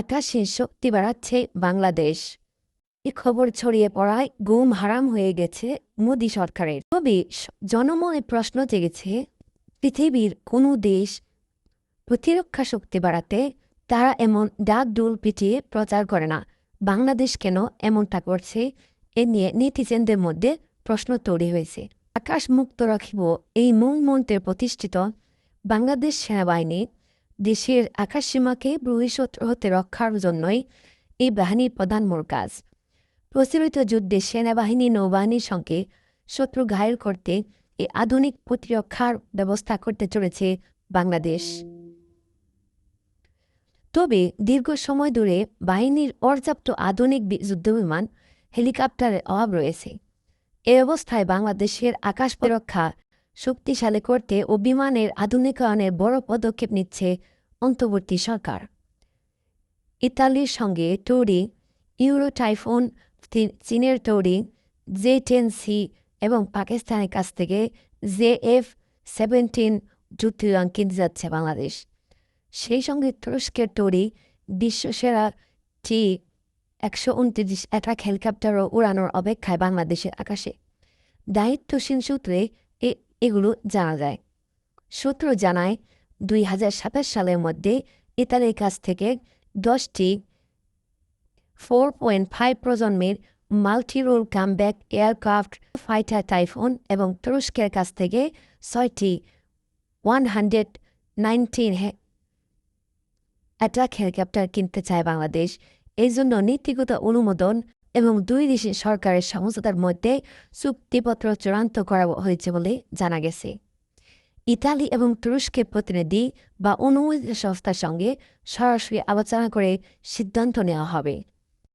আকাশে শক্তি বাড়াচ্ছে বাংলাদেশ। এ খবর ছড়িয়ে পড়ায় গুম হারাম হয়ে গেছে মোদী সরকারের। তবে জনমনে প্রশ্ন জেগেছে, পৃথিবীর কোনো দেশ প্রতিরক্ষা শক্তি বাড়াতে তারা এমন ডাক ডুল পিটিয়ে প্রচার করে না। বাংলাদেশ কেন এমনটা করছে এ নিয়ে নেটিজেনদের মধ্যে প্রশ্ন তৈরি হয়েছে। আকাশ মুক্ত রাখিব এই মূল মন্ত্রে প্রতিষ্ঠিত বাংলাদেশ সেনাবাহিনী দেশের আকাশসীমাকে ভবিষ্যৎ হতে রক্ষার জন্যই এই বাহিনীর প্রধান মূল কাজ। প্রচলিত যুদ্ধে সেনাবাহিনী নৌবাহিনীর সঙ্গে শত্রু ঘায়েল করতে এই আধুনিক প্রতিরক্ষার ব্যবস্থা করতে চলেছে বাংলাদেশ। তবে দীর্ঘ সময় ধরে বাহিনীর পর্যাপ্ত আধুনিক যুদ্ধবিমান হেলিকপ্টারের অভাব রয়েছে। এ অবস্থায় বাংলাদেশের আকাশ প্রতিরক্ষা শক্তিশালী করতে ও বিমানের আধুনিকায়নের বড় পদক্ষেপ নিচ্ছে অন্তর্বর্তী সরকার। ইতালির সঙ্গে তৈরি ইউরো টাইফুন চীনের তৈরি জে টেন সি এবং পাকিস্তানের কাছ থেকে জে এফ সেভেন্টিন যুদ্ধবিমান কিনতে যাচ্ছে বাংলাদেশ। সেই সঙ্গে তুরস্কের তৈরি বিশ্বসেরা টি একশো উনত্রিশ অ্যাটাক হেলিকপ্টারও উড়ানোর অপেক্ষায় বাংলাদেশের আকাশে। দায়িত্বশীল সূত্রে এগুলো জানা যায়। সূত্র জানায়, দুই হাজার সাতাশ সালের মধ্যে ইতালির কাছ থেকে দশটি ফোর পয়েন্ট ফাইভ প্রজন্মের multirole combat aircraft fighter Typhoon এবং তুরস্কের কাছ থেকে ছয়টি one hundred nineteen attack helicopter কিনতে চায় বাংলাদেশ। এই জন্য নীতিগত অনুমোদন এবং দুই দেশের সরকারের সমঝোতার মধ্যে চুক্তিপত্র চূড়ান্ত করা হয়েছে বলে জানা গেছে। ইতালি এবং তুরস্কের প্রতিনিধি বা অনুমোদিত সংস্থার সঙ্গে সরাসরি আলোচনা করে সিদ্ধান্ত নেওয়া হবে।